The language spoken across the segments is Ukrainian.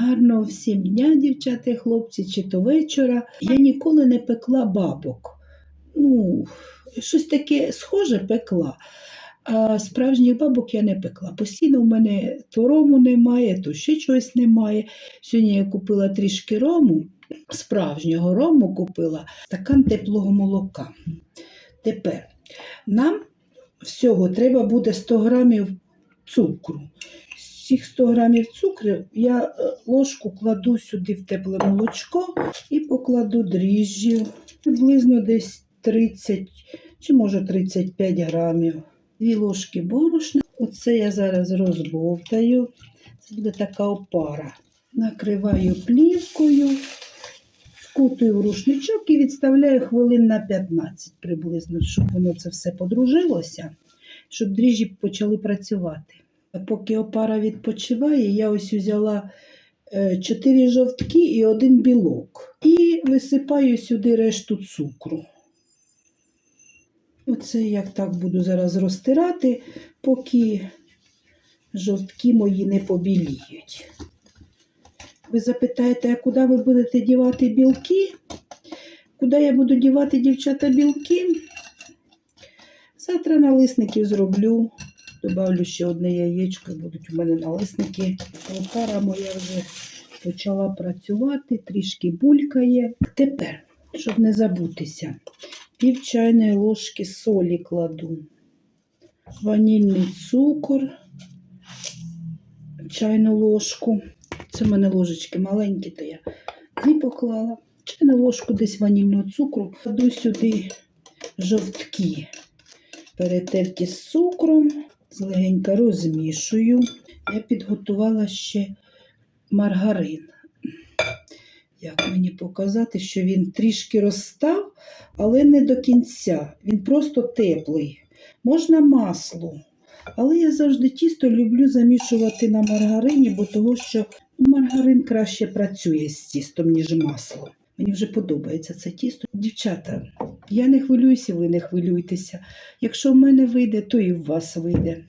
Гарного всім дня, дівчата і хлопці, чи то вечора. Я ніколи не пекла бабок. Ну, щось таке схоже пекла. А справжніх бабок я не пекла. Постійно в мене то рому немає, то ще чогось немає. Сьогодні я купила трішки рому, справжнього рому купила, стакан теплого молока. Тепер нам всього треба буде 100 грамів цукру. Цих 100 грамів цукру я е, ложку кладу сюди в тепле молочко і покладу дріжджів приблизно десь 30 чи може 35 грамів. Дві ложки борошна. Оце я зараз розбовтаю. Це буде така опара. Накриваю плівкою, скутую в рушничок і відставляю хвилин на 15 приблизно, щоб воно це все подружилося, щоб дріжджі почали працювати. Поки опара відпочиває, я ось взяла 4 жовтки і один білок. І висипаю сюди решту цукру. Оце я так буду зараз розтирати, поки жовтки мої не побіліють. Ви запитаєте, а куди ви будете дівати білки? Куди я буду дівати, дівчата, білки? Завтра налисників зроблю. Добавлю ще одне яєчко, будуть у мене налисники. Опара моя вже почала працювати, трішки булькає. Тепер, щоб не забутися, пів чайної ложки солі кладу, ванільний цукор, чайну ложку. Це в мене ложечки маленькі, то я дві поклала. Чайну ложку десь ванільного цукру. Кладу сюди жовтки, перетерті з цукром, злегенько розмішую. Я підготувала ще маргарин. Як мені показати, що він трішки розстав, але не до кінця. Він просто теплий. Можна масло. Але я завжди тісто люблю замішувати на маргарині, бо того, що маргарин краще працює з тістом, ніж масло. Мені вже подобається це тісто. Дівчата, я не хвилююся, ви не хвилюйтеся. Якщо в мене вийде, то і в вас вийде.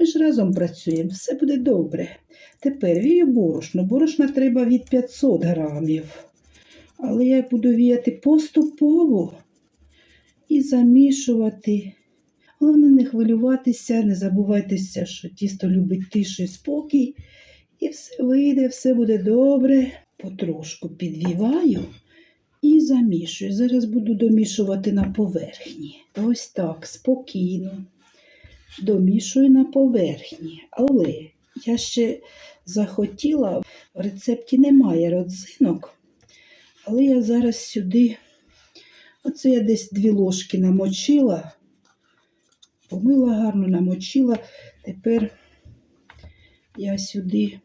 Ми ж разом працюємо, все буде добре. Тепер вію борошно. Борошна треба від 500 грамів. Але я буду віяти поступово і замішувати. Головне не хвилюватися, не забувайтеся, що тісто любить тишу і спокій. І все вийде, все буде добре. Потрошку підвіваю і замішую. Зараз буду домішувати на поверхні. Ось так, спокійно. Домішую на поверхні. Але я ще захотіла, в рецепті немає родзинок, але я зараз сюди, оце я десь дві ложки намочила, помила гарно, намочила. Тепер я сюди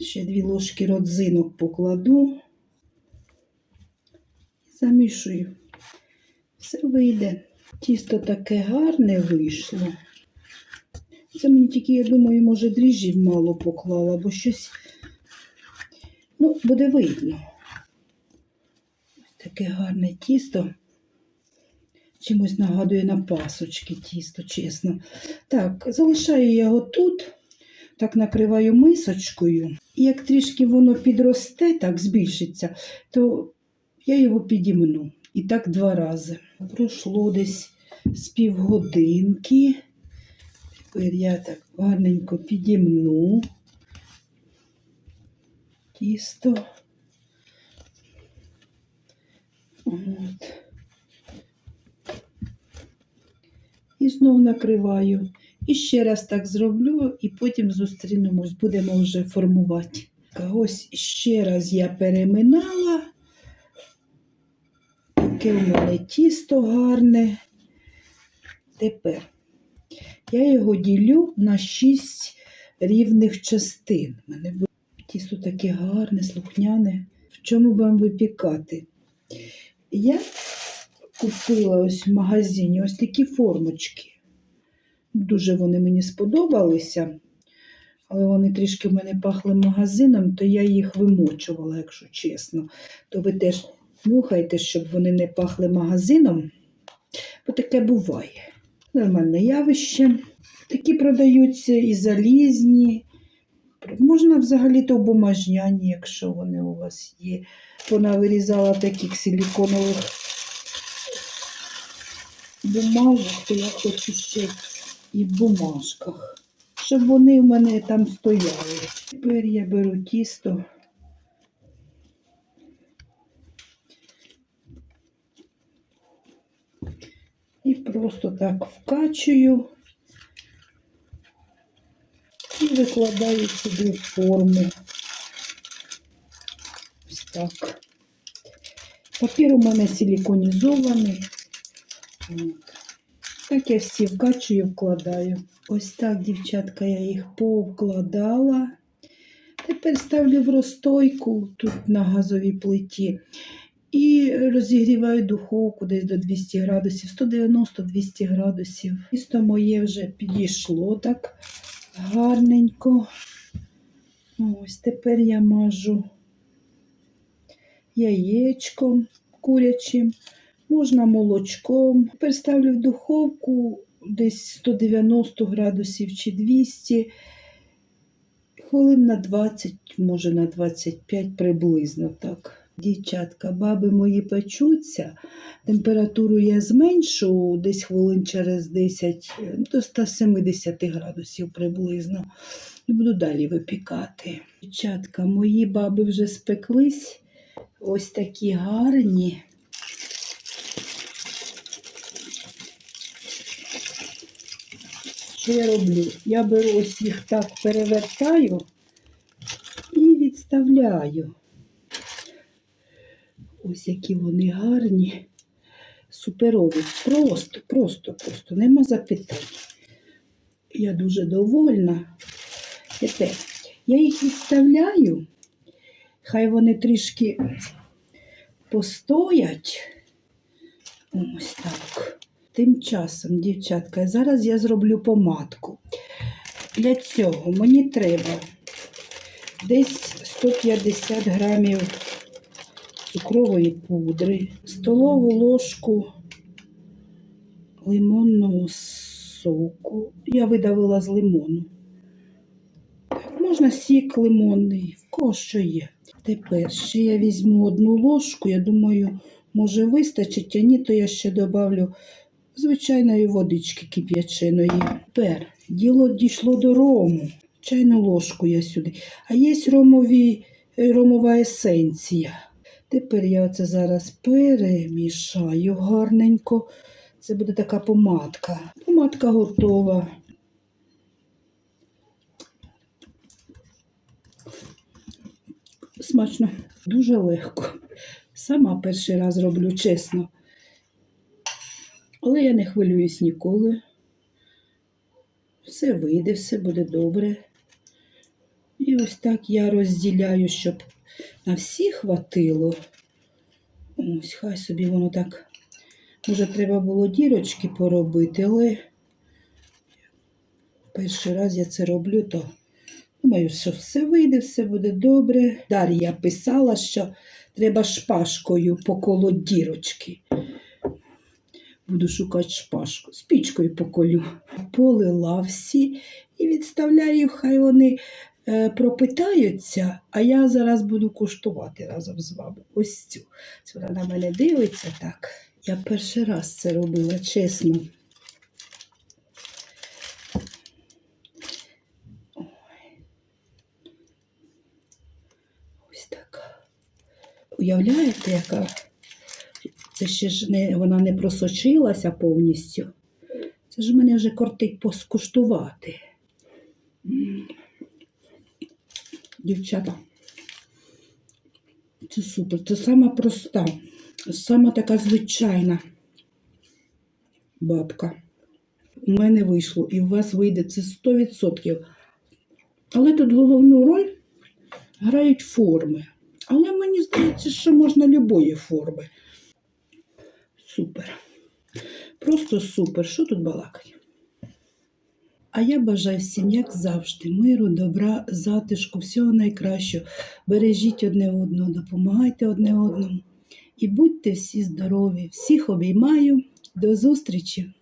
ще дві ложки родзинок покладу, замішую. Все вийде. Тісто таке гарне вийшло. Це мені тільки, я думаю, може, дріжджів мало поклала, бо щось, ну, буде видно. Ось таке гарне тісто. Чимось нагадує на пасочки тісто, чесно. Так, залишаю я його тут, так накриваю мисочкою. І як трішки воно підросте, так збільшиться, то я його підімну. І так два рази. Пройшло десь з півгодинки. Тепер я так гарненько підімну тісто. От. І знову накриваю. І ще раз так зроблю, і потім зустрінемось, будемо вже формувати. Ось ще раз я переминала. Таке у мене тісто гарне. Тепер я його ділю на 6 рівних частин. У мене тісто таке гарне, слухняне. В чому вам випікати? Я купила ось в магазині ось такі формочки. Дуже вони мені сподобалися, але вони трішки в мене пахли магазином, то я їх вимочувала, якщо чесно. То ви теж нюхайте, щоб вони не пахли магазином, бо таке буває. Нормальне явище. Такі продаються і залізні. Можна взагалі-то в бумажняні, якщо вони у вас є. Вона вирізала таких силіконових бумажок, то я хочу ще і в бумажках, щоб вони в мене там стояли. Тепер я беру тісто. І просто так вкачую і викладаю сюди в форму. Ось так. Папір у мене силіконізований. Так я всі вкачую, вкладаю. Ось так, дівчатка, я їх повкладала. Тепер ставлю в розстойку тут на газовій плиті. І розігріваю духовку десь до 200 градусів, 190-200 градусів. Тісто моє вже підійшло так гарненько. Ось тепер я мажу яєчком курячим, можна молочком. Тепер ставлю в духовку десь 190 градусів чи 200 хвилин на 20, може на 25 приблизно так. Дівчатка, баби мої печуться. Температуру я зменшу десь хвилин через 10 е, до 170 градусів приблизно. І буду далі випікати. Дівчатка, мої баби вже спеклись. Ось такі гарні. Що я роблю? Я беру ось їх так перевертаю і відставляю. Ось які вони гарні, суперові. Просто, просто, просто, нема запитань. Я дуже довольна. Тепер я їх відставляю, хай вони трішки постоять. Ось так. Тим часом, дівчатка, зараз я зроблю помадку. Для цього мені треба десь 150 грамів цукрової пудри, столову ложку лимонного соку. Я видавила з лимону. Можна сік лимонний, в кого що є. Тепер ще я візьму одну ложку, я думаю, може вистачить, а ні, то я ще добавлю звичайної водички кип'яченої. Тепер діло дійшло до рому. Чайну ложку я сюди. А є ромові, ромова есенція. Тепер я оце зараз перемішаю гарненько. Це буде така помадка. Помадка готова. Смачно, дуже легко. Сама перший раз роблю, чесно. Але я не хвилююсь ніколи. Все вийде, все буде добре. І ось так я розділяю, щоб на всі хватило. Ось, хай собі воно так. Може, треба було дірочки поробити, але перший раз я це роблю, то думаю, що все вийде, все буде добре. Дар'я писала, що треба шпажкою поколоть дірочки. Буду шукати шпажку, спічкою поколю. Полила всі і відставляю, хай вони е, пропитаються, а я зараз буду куштувати разом з вами. Ось цю. Це Вона на мене дивиться так. Я перший раз це робила, чесно. Ось так. Уявляєте, яка? Це ще ж не, вона не просочилася повністю. Це ж мене вже кортить поскуштувати. Дівчата, це супер. Це сама проста, сама така звичайна бабка. У мене вийшло і у вас вийде це 100%. Але тут головну роль грають форми. Але мені здається, що можна любої форми. Супер. Просто супер. Що тут балакать? А я бажаю всім, як завжди, миру, добра, затишку, всього найкращого. Бережіть одне одного, допомагайте одне одному. І будьте всі здорові. Всіх обіймаю. До зустрічі!